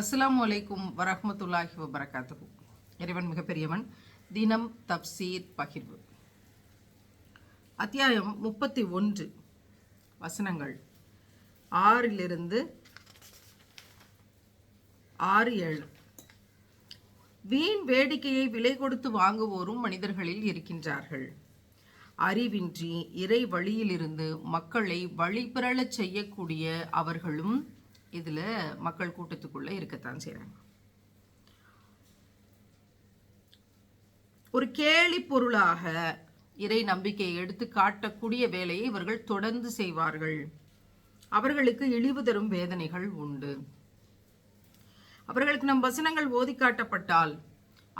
அஸ்லாம் அலைக்கும் வரஹ்மத்துல்லாஹி வபரகாத்துஹு. இறைவன் மிகப்பெரியவன். தினம் தப்சீர் பகிர்வு. அத்தியாயம் முப்பத்தி ஒன்று. வசனங்கள். ஆறிலிருந்து ஆறு ஏழு. வீண் வேடிக்கையை விலை கொடுத்து வாங்குவோரும் மனிதர்களில் இருக்கின்றார்கள். அறிவின்றி இறை வழியிலிருந்து மக்களை வழிபிரளச் செய்யக்கூடிய அவர்களும் இதில் மக்கள் கூட்டத்துக்குள்ளே இருக்கத்தான் செய்கிறாங்க ஒரு கேலி பொருளாக இறை நம்பிக்கையை எடுத்து காட்டக்கூடிய வேலையை இவர்கள் தொடர்ந்து செய்வார்கள். அவர்களுக்கு இழிவு தரும் வேதனைகள் உண்டு. அவர்களுக்கு நம் வசனங்கள் ஓதி காட்டப்பட்டால்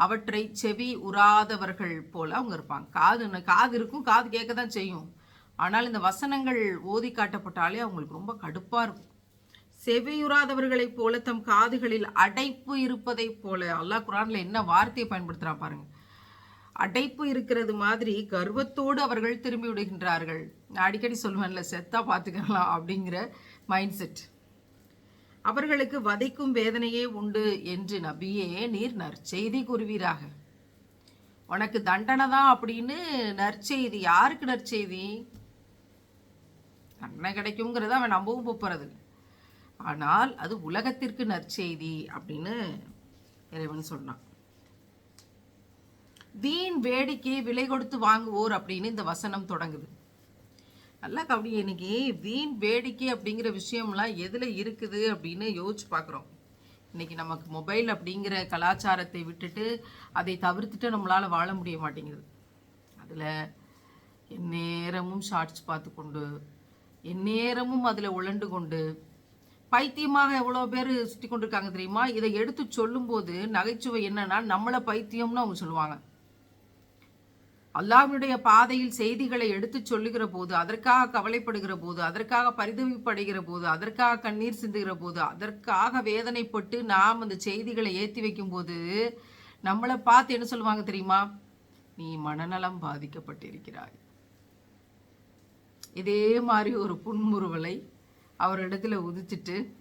அவற்றை செவி உறாதவர்கள் போல அவங்க இருப்பாங்க. காது காது இருக்கும் காது கேட்க தான் செய்யும். ஆனால் இந்த வசனங்கள் ஓதி காட்டப்பட்டாலே அவங்களுக்கு ரொம்ப கடுப்பாக இருக்கும். செவியுறாதவர்களைப் போல தம் காதுகளில் அடைப்பு இருப்பதைப் போல. அல்லாஹ் குரான்ல என்ன வார்த்தையை பயன்படுத்துகிறான் பாருங்க. அடைப்பு இருக்கிறது மாதிரி கர்வத்தோடு அவர்கள் திரும்பி விடுகின்றார்கள். நான் அடிக்கடி சொல்லுவேன்ல செத்தா பார்த்துக்கலாம் அப்படிங்கிற மைண்ட் செட் அவர்களுக்கு வதைக்கும் வேதனையே உண்டு என்று நபியே நீர் நற்செய்தி கூறுவீராக. உனக்கு தண்டனை தான் அப்படின்னு நற்செய்தி. யாருக்கு நற்செய்தி? தண்டனை கிடைக்குங்கிறத அவன் நம்பவும் போறது ஆனால் அது உலகத்திற்கு நற்செய்தி அப்படின்னு இறைவன் சொன்னான். வீண் வேடிக்கையை விலை கொடுத்து வாங்குவோர் அப்படின்னு இந்த வசனம் தொடங்குது. நல்லா கபடி இன்னைக்கு வீண் வேடிக்கை அப்படிங்கிற விஷயம்லாம் எதில் இருக்குது அப்படின்னு யோசிச்சு பார்க்குறோம். இன்னைக்கு நமக்கு மொபைல் அப்படிங்கிற கலாச்சாரத்தை விட்டுட்டு அதை தவிர்த்துட்டு நம்மளால் வாழ முடிய மாட்டேங்குது. அதில் எந்நேரமும் ஷார்ட்ஸ் பார்த்து கொண்டு எந்நேரமும் அதில் உழண்டு கொண்டு பைத்தியமாக எவ்வளோ பேர் சுற்றி கொண்டிருக்காங்க தெரியுமா? இதை எடுத்து சொல்லும்போது நகைச்சுவை என்னன்னா நம்மளை பைத்தியம்னு அவங்க சொல்லுவாங்க. அல்லாவினுடைய பாதையில் செய்திகளை எடுத்து சொல்லுகிற போது அதற்காக கவலைப்படுகிற போது அதற்காக பரிதவிப்படுகிற போது அதற்காக கண்ணீர் சிந்துகிற போது அதற்காக வேதனைப்பட்டு நாம் அந்த செய்திகளை ஏற்றி வைக்கும்போது நம்மளை பார்த்து என்ன சொல்லுவாங்க தெரியுமா? நீ மனநலம் பாதிக்கப்பட்டிருக்கிறாய். இதே மாதிரி ஒரு புன்முறுவலை அவரிடத்துல உதிச்சிட்டு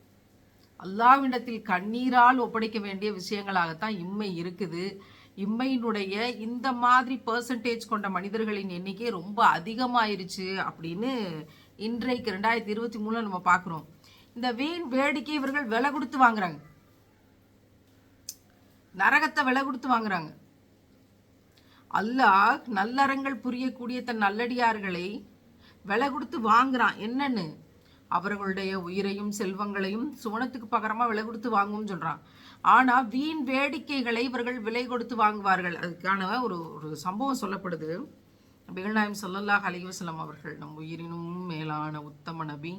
அல்லாவிடத்தில் கண்ணீரால் ஒப்படைக்க வேண்டிய விஷயங்களாகத்தான் இம்மை இருக்குது. இம்மையினுடைய இந்த மாதிரி பர்சன்டேஜ் கொண்ட மனிதர்களின் எண்ணிக்கை ரொம்ப அதிகமாயிருச்சு அப்படின்னு இன்றைக்கு ரெண்டாயிரத்தி இருபத்தி மூணுல நம்ம பார்க்குறோம். இந்த வீண் வேடிக்கை இவர்கள் விலை கொடுத்து வாங்குறாங்க. நரகத்தை விலை கொடுத்து வாங்குறாங்க. அல்லாஹ் நல்லறங்கள் புரியக்கூடிய தன் நல்லடியார்களை விலை கொடுத்து வாங்குறான். என்னன்னு? அவர்களுடைய உயிரையும் செல்வங்களையும் சுவனத்துக்கு பகரமாக விலை கொடுத்து வாங்கும்னு சொல்கிறான் ஆனால் வீண் வேடிக்கைகளை இவர்கள் விலை கொடுத்து வாங்குவார்கள். அதுக்கான ஒரு ஒரு சம்பவம் சொல்லப்படுது. பிகழ்நாயம் சொல்லல்லாஹ் அலிவசலம் அவர்கள் நம் உயிரினும் மேலான உத்தம நபி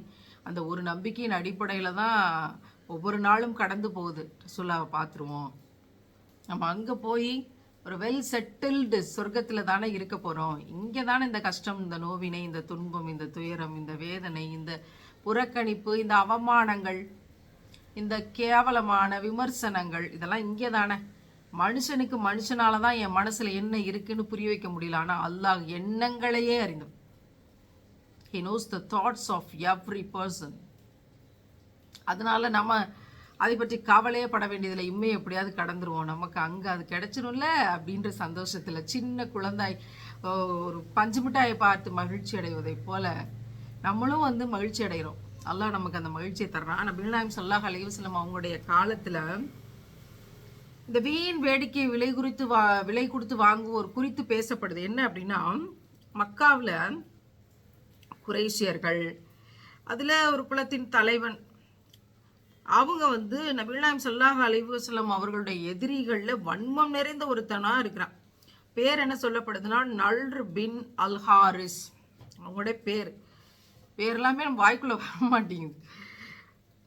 அந்த ஒரு நம்பிக்கையின் அடிப்படையில் தான் ஒவ்வொரு நாளும் கடந்து போகுது. ரசுல்லாவை பார்த்துருவோம். நம்ம அங்கே போய் ஒரு வெல் செட்டில்டு சொர்க்கத்தில் தானே இருக்க போகிறோம் இங்கே தானே இந்த கஷ்டம் இந்த நோவினை இந்த துன்பம் இந்த துயரம் இந்த வேதனை இந்த புறக்கணிப்பு இந்த அவமானங்கள் இந்த கேவலமான விமர்சனங்கள் இதெல்லாம் இங்கே தானே. மனுஷனுக்கு மனுஷனால தான் என் மனசில் என்ன இருக்குன்னு புரிய வைக்க முடியல. ஆனால் அல்லாஹ் எண்ணங்களையே அறிந்தோம் he knows the thoughts of every person அதனால நம்ம அதை பற்றி கவலையே பட வேண்டியதில்லை. இம்மை எப்படியாவது கடந்துருவோம். நமக்கு அங்கே அது கிடச்சிரும்ல அப்படின்ற சந்தோஷத்தில் சின்ன குழந்தாய் ஒரு பஞ்சு மிட்டாயை பார்த்து மகிழ்ச்சி அடைவதைப் போல நம்மளும் வந்து மகிழ்ச்சி அடைகிறோம் அல்லாஹ் நமக்கு அந்த மகிழ்ச்சியை தர்றான். நபிநாயம் சல்லாஹ் அலைவசலம் அவங்களுடைய காலத்தில் இந்த வீண் வேடிக்கை விலை குறித்து வா விலை கொடுத்து வாங்குவோர் குறித்து பேசப்படுது. என்ன அப்படின்னா மக்காவில் குரேஷியர்கள் அதில் ஒரு குலத்தின் தலைவன் அவங்க வந்து நபிநாயம் சொல்லாஹ் அலிவசலம் அவர்களுடைய எதிரிகளில் வன்மம் நிறைந்த ஒருத்தனாக இருக்கிறான். பேர் என்ன சொல்லப்படுதுன்னா நல்ரு பின் அல்ஹாரிஸ் அவங்களுடைய பேர். பேர் எல்லாமே நம்ம வாய்க்குள்ளே வர மாட்டேங்குது.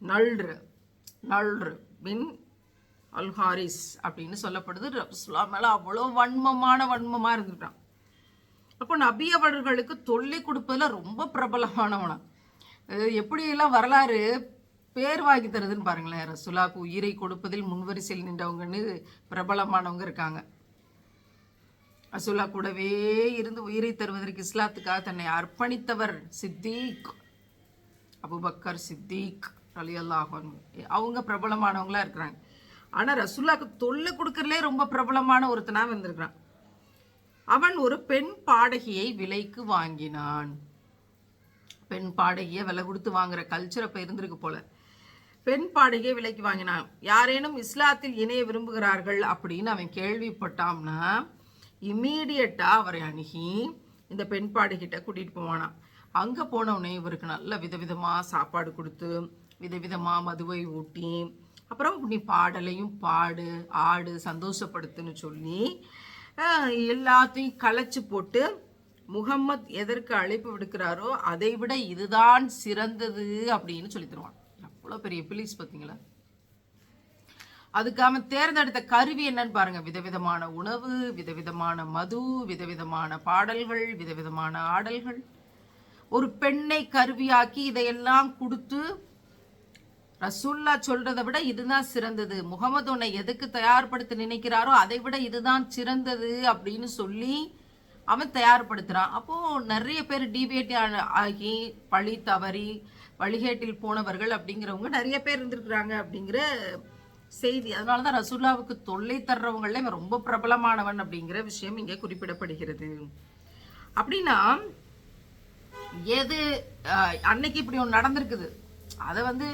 நல்ரு நல்ரு பின் அல்ஹாரிஸ் அப்படின்னு சொல்லப்படுது. ரசுல்லா மேலே அவ்வளோ வன்மமான வன்மமாக இருந்துட்டான். அப்போ நபி அவர்களுக்கு தொல்லை கொடுப்பதில் ரொம்ப பிரபலமானவனா. எப்படியெல்லாம் வரலாறு பேர் வாங்கி தருதுன்னு பாருங்களேன். ரசுலாக்கு உயிரை கொடுப்பதில் முன்வரிசையில் நின்றவங்கன்னு பிரபலமானவங்க இருக்காங்க. அசுல்லா கூடவே இருந்து உயிரை தருவதற்கு இஸ்லாத்துக்காக தன்னை அர்ப்பணித்தவர் சித்தீக். அபுபக்கர் சித்தீக் ரலியல்லாஹு அன்ஹு. அவங்க பிரபலமானவங்களா இருக்கிறாங்க. ஆனால் ரசூல்லாக்கு தொல்லை கொடுக்கறதுலே ரொம்ப பிரபலமான ஒருத்தனாக வந்திருக்கிறான் அவன் ஒரு பெண் பாடகியை விலைக்கு வாங்கினான். பெண் பாடகியை விலை கொடுத்து வாங்குற கல்ச்சர் அப்போ இருந்திருக்கு போல. பெண் பாடகியை விலைக்கு வாங்கினான். யாரேனும் இஸ்லாத்தில் இணைய விரும்புகிறார்கள் அப்படின்னு அவன் கேள்விப்பட்டான்னா இம்மீடியட்டாக அவரை அணுகி இந்த பெண் கூட்டிகிட்டு கூட்டிட்டு அங்கே அங்க போன இவருக்கு நல்ல விதவிதமாக சாப்பாடு கொடுத்து விதவிதமாக மதுவை ஊட்டி அப்புறம் நீ பாடலையும் பாடு ஆடு சந்தோஷப்படுத்துன்னு சொல்லி எல்லாத்தையும் களைச்சி போட்டு முகம்மத் எதற்கு அழைப்பு விடுக்கிறாரோ அதை விட இதுதான் சிறந்தது அப்படின்னு சொல்லி தருவான். அவ்வளோ பெரிய பிலீஸ் பார்த்தீங்களா? அதுக்கு அவன் தேர்ந்தெடுத்த கருவி என்னன்னு பாருங்க. விதவிதமான உணவு விதவிதமான மது விதவிதமான பாடல்கள் விதவிதமான ஆடல்கள். ஒரு பெண்ணை கருவியாக்கி இதையெல்லாம் கொடுத்து ரசூல்லா சொல்றதை விட இதுதான் சிறந்தது. முகமது உன்னை எதுக்கு தயார்படுத்த நினைக்கிறாரோ அதை விட இதுதான் சிறந்தது அப்படின்னு சொல்லி அவன் தயார்படுத்துறான். அப்போ நிறைய பேர் டிபேட் ஆகி பழி தவறி வழிகேட்டில் போனவர்கள் அப்படிங்கிறவங்க நிறைய பேர் இருந்திருக்கிறாங்க அப்படிங்கிற செய்தி. அதனால தான் ரசூல்லாவுக்கு தொல்லை தர்றவங்களே இவன் ரொம்ப பிரபலமானவன் அப்படிங்கிற விஷயம் இங்கே குறிப்பிடப்படுகிறது. அப்படின்னா எது அன்னைக்கு இப்படி ஒன்று நடந்திருக்குது. அதை வந்து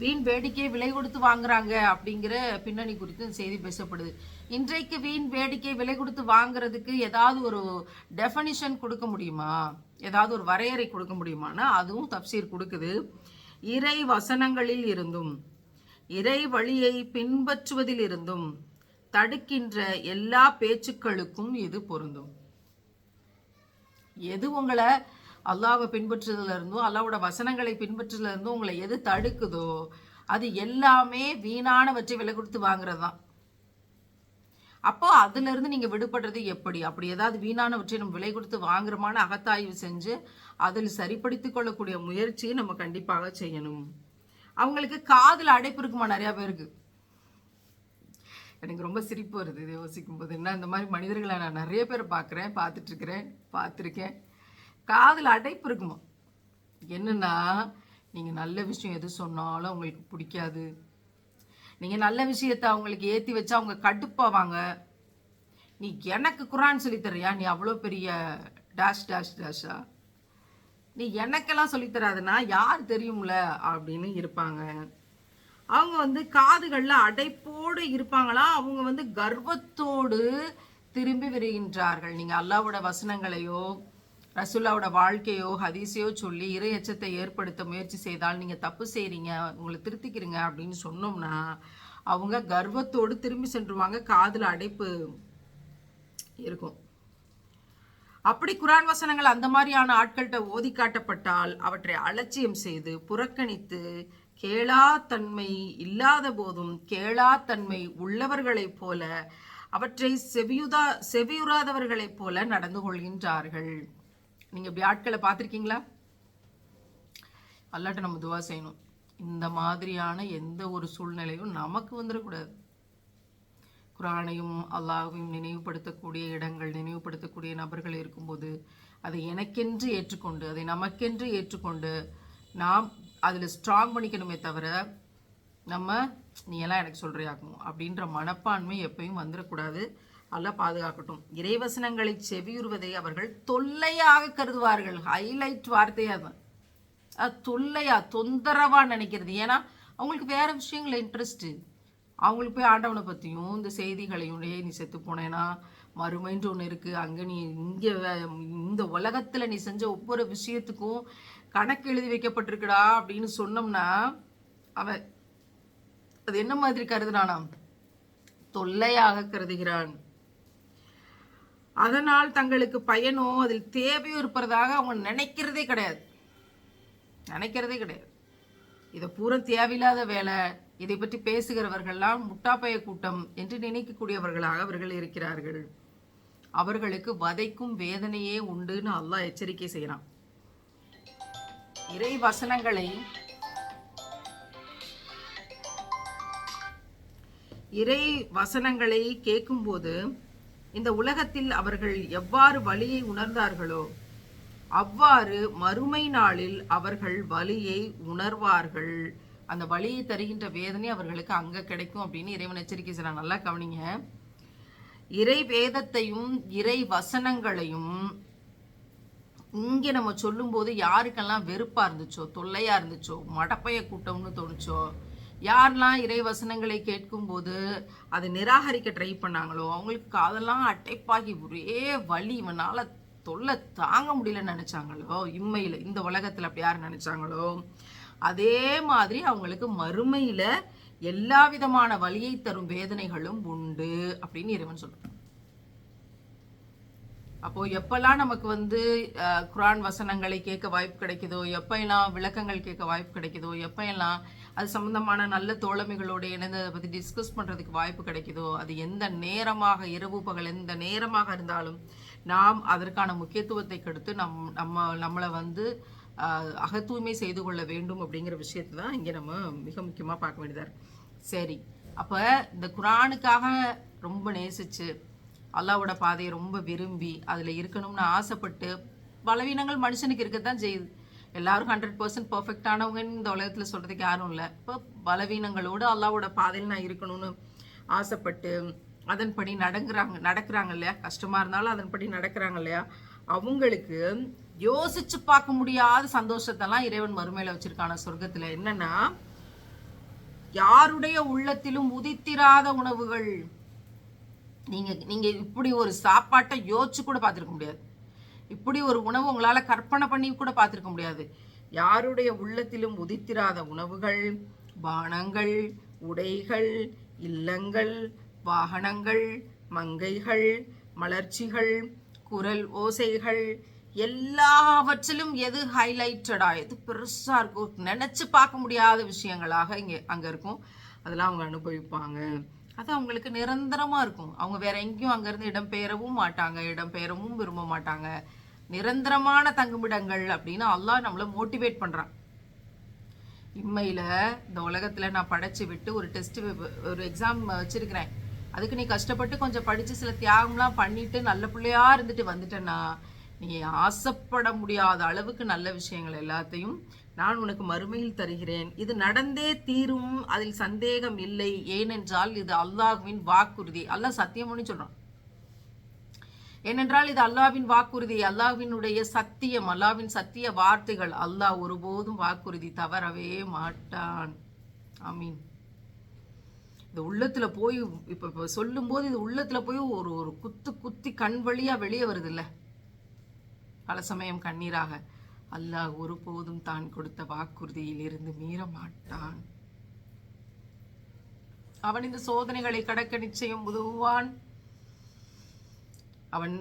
வீண் வேடிக்கை விலை கொடுத்து வாங்குறாங்க அப்படிங்கிற பின்னணி குறித்து செய்தி பேசப்படுது. இன்றைக்கு வீண் வேடிக்கை விலை கொடுத்து வாங்குறதுக்கு ஏதாவது ஒரு டெஃபனிஷன் கொடுக்க முடியுமா? ஏதாவது ஒரு வரையறை கொடுக்க முடியுமானா அதுவும் தப்சீர் கொடுக்குது. இறை வசனங்களில் இருந்தும் இறை வழியை பின்பற்றுவதிலிருந்தும் தடுக்கின்ற எல்லா பேச்சுக்களுக்கும் இது பொருந்தும். எது உங்களை அல்லாவை பின்பற்றுறதுல இருந்தும் அல்லாவோட வசனங்களை பின்பற்றுறதுல இருந்தும் உங்களை எது தடுக்குதோ அது எல்லாமே வீணானவற்றை விலை கொடுத்து வாங்குறது தான் அப்போ அதுல இருந்து நீங்க விடுபடுறது எப்படி? அப்படி ஏதாவது வீணானவற்றை நம்ம விலை கொடுத்து வாங்குறமான அகத்தாய்வு செஞ்சு அதில் சரிப்படுத்திக் கொள்ளக்கூடிய முயற்சியை நம்ம கண்டிப்பாக செய்யணும். அவங்களுக்கு காதில் அடைப்பு இருக்குமா? நிறையா பேருக்கு. எனக்கு ரொம்ப சிரிப்பு வருது இது யோசிக்கும் போது என்ன இந்த மாதிரி மனிதர்களை நான் நிறைய பேர் பார்க்குறேன் பார்த்துட்ருக்குறேன் பார்த்துருக்கேன். காதில் அடைப்பு இருக்குமா? என்னென்னா நீங்கள் நல்ல விஷயம் எது சொன்னாலும் அவங்களுக்கு பிடிக்காது. நீங்கள் நல்ல விஷயத்த அவங்களுக்கு ஏற்றி வச்சா அவங்க கடுப்பாவாங்க. நீ எனக்கு குரான் சொல்லித் தர்றியா? நீ அவ்வளோ பெரிய டேஷ் டேஷ் டேஷா நீ எனக்கெல்லாம் சொல்லித் தராதுன்னா யார் தெரியும்ல? அப்படின்னு இருப்பாங்க. அவங்க வந்து காதுகளில் அடைப்போடு இருப்பாங்களா? அவங்க வந்து கர்வத்தோடு திரும்பி வருகின்றார்கள். நீங்கள் அல்லாவோட வசனங்களையோ ரசுல்லாவோட வாழ்க்கையோ ஹதீஸையோ சொல்லி இறை எச்சத்தை ஏற்படுத்த முயற்சி செய்தால் நீங்கள் தப்பு செய்கிறீங்க உங்களை திருத்திக்கிறீங்க அப்படின்னு சொன்னோம்னா அவங்க கர்வத்தோடு திரும்பி சென்றுவாங்க. காதில் அடைப்பு இருக்கும். அப்படி குரான் வசனங்கள் அந்த மாதிரியான ஆட்கள்கிட்ட ஓதி காட்டப்பட்டால் அவற்றை அலட்சியம் செய்து புறக்கணித்து கேளாத்தன்மை இல்லாத போதும் கேளாத்தன்மை உள்ளவர்களைப் போல அவற்றை செவியுதா செவியுறாதவர்களைப் போல நடந்து கொள்கின்றார்கள். நீங்கள் இப்படி ஆட்களை பார்த்திருக்கீங்களா? அல்லாட்ட நம்ம துவா செய்யணும். இந்த மாதிரியான எந்த ஒரு சூழ்நிலையும் நமக்கு வந்துடக்கூடாது. குரானையும் அல்லாஹ்வையும் நினைவுபடுத்தக்கூடிய இடங்கள் நினைவுபடுத்தக்கூடிய நபர்கள் இருக்கும்போது அதை எனக்கென்று ஏற்றுக்கொண்டு அதை நமக்கென்று ஏற்றுக்கொண்டு நாம் அதில் ஸ்ட்ராங் பண்ணிக்கணுமே தவிர நம்ம நீ எல்லாம் எனக்கு சொல்றியாக்கும் அப்படின்ற மனப்பான்மை எப்பயும் வந்துடக்கூடாது நல்லா பாதுகாக்கட்டும். இறைவசனங்களை செவியுறுவதை அவர்கள் தொல்லையாக கருதுவார்கள். ஹைலைட் வார்த்தையாக தான் அது தொல்லையாக தொந்தரவாக நினைக்கிறது. ஏன்னா அவங்களுக்கு வேறு விஷயங்கள இன்ட்ரெஸ்ட்டு அவங்களுக்கு போய் ஆண்டவனை பற்றியும் இந்த செய்திகளையும் டேய் நீ செத்து போனேன்னா மறுமைன்ற ஒன்று இருக்குது அங்கே நீ இங்கே இந்த உலகத்தில் நீ செஞ்ச ஒவ்வொரு விஷயத்துக்கும் கணக்கு எழுதி வைக்கப்பட்டிருக்குடா அப்படின்னு சொன்னோம்னா அவன் அது என்ன மாதிரி கருதுனானாம் தொல்லையாக கருதுகிறான். அதனால் தங்களுக்கு பயனோ அதில் தேவையோ இருப்பதாக அவங்க நினைக்கிறதே கிடையாது. நினைக்கிறதே கிடையாது. இதை பூரா தேவையில்லாத வேலை. இதை பற்றி பேசுகிறவர்கள்லாம் முட்டாப்பய கூட்டம் என்று நினைக்கக்கூடியவர்களாக அவர்கள் இருக்கிறார்கள். அவர்களுக்கு வதைக்கும் வேதனையே உண்டுன்னு அல்லாஹ் எச்சரிக்கை செய்கிறான் இறை வசனங்களை இறை வசனங்களை கேட்கும்போது இந்த உலகத்தில் அவர்கள் எவ்வாறு வழியை உணர்ந்தார்களோ அவ்வாறு மறுமை நாளில் அவர்கள் வலியை உணர்வார்கள். அந்த வழியை தருகின்ற வேதனை அவர்களுக்கு அங்கே கிடைக்கும் அப்படின்னு இறைவன் எச்சரிக்கை செய்கிறான் நல்லா கவனிங்க. இறை வேதத்தையும் இறை வசனங்களையும் இங்கே நம்ம சொல்லும்போது யாருக்கெல்லாம் வெறுப்பாக இருந்துச்சோ தொல்லையாக இருந்துச்சோ மடப்பைய கூட்டம்னு தோணுச்சோ யாரெல்லாம் இறை வசனங்களை கேட்கும்போது அதை நிராகரிக்க ட்ரை பண்ணாங்களோ அவங்களுக்கு காதெல்லாம் அட்டைப்பாகி ஒரே வழி இவனால் தொல்லை தாங்க முடியலன்னு நினச்சாங்களோ இம்மையில் இந்த உலகத்தில் அப்படி யார் நினச்சாங்களோ அதே மாதிரி அவங்களுக்கு மறுமையில எல்லா விதமான வழியை தரும் வேதனைகளும் உண்டு அப்படின்னு இறைவன் சொல்றான். அப்போ எப்பெல்லாம் நமக்கு வந்து குரான் வசனங்களை கேட்க வாய்ப்பு கிடைக்குதோ எப்பெல்லாம் விளக்கங்கள் கேட்க வாய்ப்பு கிடைக்குதோ எப்பெல்லாம் அது சம்பந்தமான நல்ல தோழமைகளோடு இணைந்து அதை பற்றி டிஸ்கஸ் பண்ணுறதுக்கு வாய்ப்பு கிடைக்குதோ அது எந்த நேரமாக இரவு பகல் எந்த நேரமாக இருந்தாலும் நாம் அதற்கான முக்கியத்துவத்தை கொடுத்து நம் நம்ம நம்மளை வந்து அகத்தூய்மை செய்து கொள்ள வேண்டும் அப்படிங்கிற விஷயத்தை தான் இங்கே நம்ம மிக முக்கியமாக பார்க்க வேண்டியதாக சரி அப்போ இந்த குரானுக்காக ரொம்ப நேசிச்சு அல்லாவோட பாதையை ரொம்ப விரும்பி அதில் இருக்கணும்னு ஆசைப்பட்டு பலவீனங்கள் மனுஷனுக்கு இருக்கத்தான் செய்யுது. எல்லாரும் ஹண்ட்ரட் பர்சன்ட் பர்ஃபெக்டானவங்கன்னு இந்த உலகத்தில் சொல்கிறதுக்கு யாரும் இல்லை. இப்போ பலவீனங்களோடு அல்லாவோட பாதையில் நான் இருக்கணும்னு ஆசைப்பட்டு அதன்படி நடங்குறாங்க நடக்கிறாங்க இல்லையா? கஷ்டமாக இருந்தாலும் அதன்படி நடக்கிறாங்க இல்லையா? அவங்களுக்கு யோசிச்சு பார்க்க முடியாத சந்தோஷத்தெல்லாம் இறைவன் மறுமையில வச்சிருக்கான சொர்க்கத்துல என்னன்னா யாருடைய உள்ளத்திலும் உதித்திராத உணவுகள். நீங்க நீங்க இப்படி ஒரு சாப்பாட்டை யோசிச்சு கூட பார்த்துருக்க முடியாது. இப்படி ஒரு உணவு உங்களால கற்பனை பண்ணி கூட பார்த்துருக்க முடியாது. யாருடைய உள்ளத்திலும் உதித்திராத உணவுகள்? பானங்கள் உடைகள் இல்லங்கள் வாகனங்கள் மங்கைகள் மலர்ச்சிகள் குரல் ஓசைகள் எல்லாவற்றிலும் எது ஹைலைட்டடா எது பெருசா இருக்கும் நினைச்சு பார்க்க முடியாத விஷயங்களாக இங்கே அங்க இருக்கும். அதெல்லாம் அவங்க அனுபவிப்பாங்க. அது அவங்களுக்கு நிரந்தரமா இருக்கும். அவங்க வேற எங்கேயும் அங்கிருந்து இடம்பெயரவும் மாட்டாங்க இடம்பெயரவும் விரும்ப மாட்டாங்க. நிரந்தரமான தங்குமிடங்கள் அப்படின்னு அல்லாஹ் நம்மளை மோட்டிவேட் பண்றான். இம்மையில இந்த உலகத்துல நான் படைச்சு விட்டு ஒரு டெஸ்ட் ஒரு எக்ஸாம் வச்சிருக்கிறேன். அதுக்கு நீ கஷ்டப்பட்டு கொஞ்சம் படிச்சு சில தியாகம்லாம் பண்ணிட்டு நல்ல பிள்ளையா இருந்துட்டு வந்துட்டேன்னா நீ ஆசைப்பட முடியாத அளவுக்கு நல்ல விஷயங்கள் எல்லாத்தையும் நான் உனக்கு மறுமையில் தருகிறேன். இது நடந்தே தீரும் அதில் சந்தேகம் இல்லை. ஏனென்றால் இது அல்லாஹ்வின் வாக்குறுதி. அல்லாஹ் சத்தியம்னு சொல்றான். ஏனென்றால் இது அல்லாஹ்வின் வாக்குறுதி. அல்லாஹ்வினுடைய சத்தியம் அல்லாஹ்வின் சத்திய வார்த்தைகள் அல்லாஹ் ஒருபோதும் வாக்குறுதி தவறவே மாட்டான். ஆமீன். இந்த உள்ளத்தில் போய் இப்போ இப்போ சொல்லும்போது இது உள்ளத்தில் போய் ஒரு ஒரு குத்து குத்தி கண் வழியா வெளியே வருது பல சமயம் கண்ணீராக அல்லாஹ் ஒருபோதும் தான் கொடுத்த வாக்குறுதியில் இருந்து மீற மாட்டான். அவன் இந்த சோதனைகளை கடக்க நிச்சயம் உதவுவான். அவன்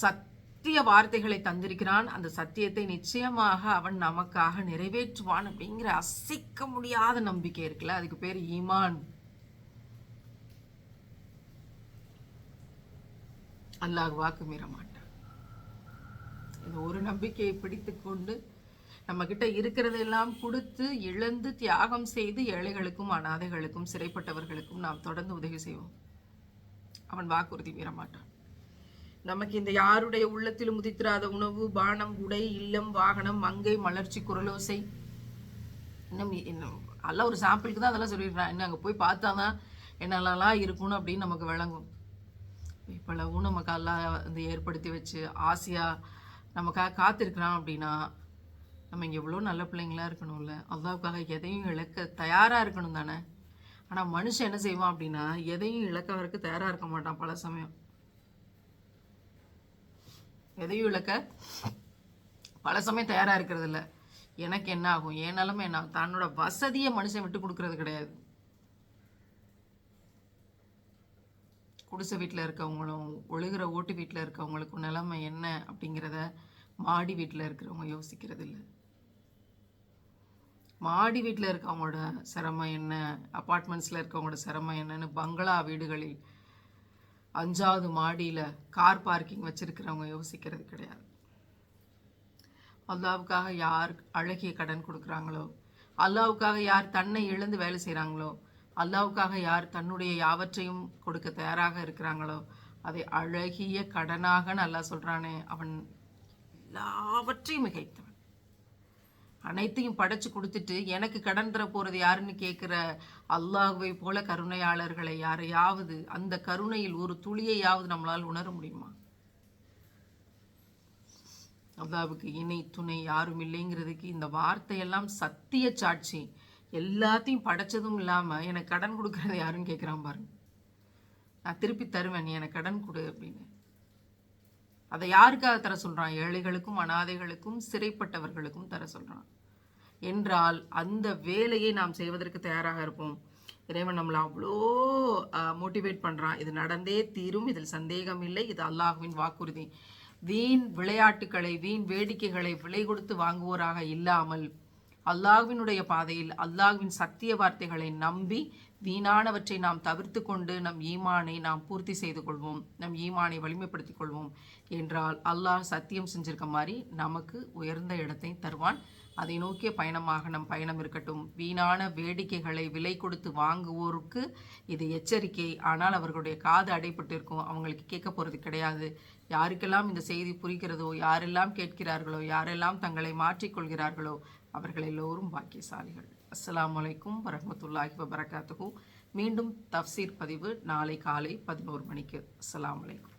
சத்திய வார்த்தைகளை தந்திருக்கிறான். அந்த சத்தியத்தை நிச்சயமாக அவன் நமக்காக நிறைவேற்றுவான் அப்படிங்கிற அசைக்க முடியாத நம்பிக்கை இருக்குல்ல? அதுக்கு பேர் ஈமான். அல்லாஹ் வாக்கு மீற மாட்டான். இந்த ஒரு நம்பிக்கையை பிடித்து கொண்டு நம்ம கிட்ட இருக்கிறதெல்லாம் கொடுத்து இழந்து தியாகம் செய்து ஏழைகளுக்கும் அனாதைகளுக்கும் சிறைப்பட்டவர்களுக்கும் நாம் தொடர்ந்து உதவி செய்வோம். அவன் வாக்குறுதி மீறமாட்டான் நமக்கு இந்த யாருடைய உள்ளத்திலும் உதித்திராத உணவு பானம் உடை இல்லம் வாகனம் மங்கை மலர்ச்சி குரலோசை இன்னும் இன்னும் நல்ல ஒரு சாம்பிளுக்கு தான் அதெல்லாம் சொல்லிடுறான் இன்னும் அங்கே போய் பார்த்தாதான் என்னெல்லாம் இருக்கணும் அப்படின்னு நமக்கு விளங்கும். இப்பளவும் நமக்கு எல்லாம் வந்து ஏற்படுத்தி வச்சு ஆசையாக நமக்காக காத்திருக்கிறான் அப்படின்னா நம்ம இங்கே எவ்வளோ நல்ல பிள்ளைங்களா இருக்கணும்ல. அல்லாவுக்காக எதையும் இழக்க தயாராக இருக்கணும் தானே? ஆனால் மனுஷன் என்ன செய்வான் அப்படின்னா எதையும் இழக்க இழக்கவருக்கு தயாராக இருக்க மாட்டான் பல சமயம். எதையும் இழக்க பல சமயம் தயாராக இருக்கிறதில்ல. எனக்கு என்ன ஆகும்? ஏனாலும் என்ன ஆகும்? தன்னோட வசதியை மனுஷன் விட்டு கொடுக்கறது கிடையாது. குடிசை வீட்டில் இருக்கவங்களும் ஒழுகிற ஓட்டு வீட்டில் இருக்கவங்களுக்கும் நிலைமை என்ன அப்படிங்கிறத மாடி வீட்டில் இருக்கிறவங்க யோசிக்கிறது இல்லை மாடி வீட்டில் இருக்கவங்களோட சிரமம் என்ன? அப்பார்ட்மெண்ட்ஸில் இருக்கவங்களோட சிரமம் என்னன்னு பங்களா வீடுகளில் அஞ்சாவது மாடியில் கார் பார்க்கிங் வச்சுருக்கிறவங்க யோசிக்கிறது கிடையாது. அல்லாவுக்காக யார் அழகிய கடன் கொடுக்குறாங்களோ அல்லாவுக்காக யார் தன்னை இழந்து வேலை செய்கிறாங்களோ அல்லாவுக்காக யார் தன்னுடைய யாவற்றையும் கொடுக்க தயாராக இருக்கிறாங்களோ அதை அழகிய கடனாக நல்லா சொல்கிறானே அவன் எல்லாவற்றையும் மிகைத்தவன். அனைத்தையும் படைச்சு கொடுத்துட்டு எனக்கு கடன் தர போகிறது யாருன்னு கேட்குற அல்லாஹுவை போல கருணையாளர்களை யாரையாவது அந்த கருணையில் ஒரு துளியையாவது நம்மளால் உணர முடியுமா? அல்லாவுக்கு இணை துணை யாரும் இல்லைங்கிறதுக்கு இந்த வார்த்தையெல்லாம் சத்திய சாட்சி. எல்லாத்தையும் படைச்சதும் இல்லாமல் எனக்கு கடன் கொடுக்கறது யாருன்னு கேட்குறான் பாருங்க. நான் திருப்பி தருவேன் நீ எனக்கு கடன் கொடு அப்படின்னு. அதை யாருக்காக தர சொல்கிறான் ஏழைகளுக்கும் அனாதைகளுக்கும் சிறைப்பட்டவர்களுக்கும் தர சொல்கிறான் என்றால் அந்த வேலையை நாம் செய்வதற்கு தயாராக இருப்போம். இறைவன் நம்மளை அவ்வளோ மோட்டிவேட் பண்ணுறான் இது நடந்தே தீரும் இதில் சந்தேகம் இல்லை இது அல்லாஹ்வின் வாக்குறுதி. வீண் விளையாட்டுகளை வீண் வேடிக்கைகளை விலை கொடுத்து வாங்குவோராக இல்லாமல் அல்லாஹ்வினுடைய பாதையில் அல்லாஹ்வின் சத்திய வார்த்தைகளை நம்பி வீணானவற்றை நாம் தவிர்த்து கொண்டு நம் ஈமானை நாம் பூர்த்தி செய்து கொள்வோம் நம் ஈமானை வலிமைப்படுத்திக் கொள்வோம் என்றால் அல்லாஹ் சத்தியம் செஞ்சிருக்க மாதிரி நமக்கு உயர்ந்த இடத்தை தருவான். அதை நோக்கிய பயணமாக நம் பயணம் இருக்கட்டும். வீணான வேடிக்கைகளை விலை கொடுத்து வாங்குவோருக்கு இது எச்சரிக்கை. ஆனால் அவர்களுடைய காது அடைப்பட்டு இருக்கும். அவங்களுக்கு கேட்க போகிறது கிடையாது. யாருக்கெல்லாம் இந்த செய்தி புரிகிறதோ யாரெல்லாம் கேட்கிறார்களோ யாரெல்லாம் தங்களை மாற்றிக்கொள்கிறார்களோ அவர்கள் எல்லோரும் பாக்கியசாலிகள். அஸ்லாம் அலைக்கும் வரமத்துல்லாஹி வபரகாத்துஹு. மீண்டும் தஃசீர் பதிவு நாளை காலை பதினோரு மணிக்கு. அஸ்லாம் அலைக்கும்.